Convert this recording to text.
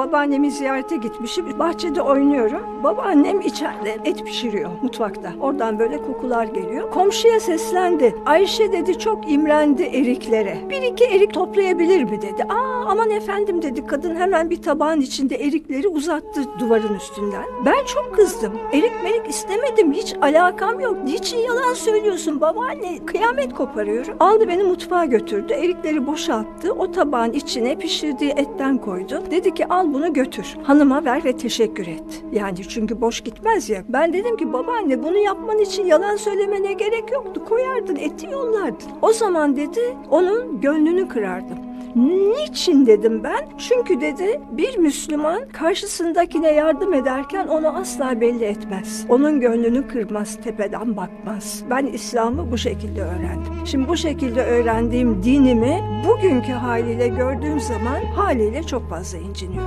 babaannemi ziyarete gitmişim. Bahçede oynuyorum. Babaannem içeride et pişiriyor mutfakta. Oradan böyle kokular geliyor. Komşuya seslendi. Ayşe dedi çok imrendi eriklere. Bir iki erik toplayabilir mi dedi. Aa aman efendim dedi kadın hemen bir tabağın içinde erikleri uzattı duvarın üstünden. Ben çok kızdım. Erik merik istemedim. Hiç alakam yok. Niçin yalan söylüyorsun babaanne? Kıyamet koparıyorum. Aldı beni mutfağa götürdü. Erikleri boşalttı. O tabağın içine pişirdiği etten koydu. Dedi ki al bunu götür. Hanıma ver ve teşekkür et. Yani çünkü boş gitmez ya. Ben dedim ki babaanne bunu yapman için yalan söylemene gerek yoktu. Koyardın eti yollardın. O zaman dedi onun gönlünü kırardım. Niçin dedim ben? Çünkü dedi bir Müslüman karşısındakine yardım ederken onu asla belli etmez. Onun gönlünü kırmaz, tepeden bakmaz. Ben İslam'ı bu şekilde öğrendim. Şimdi bu şekilde öğrendiğim dinimi bugünkü haliyle gördüğüm zaman haliyle çok fazla inciniyorum.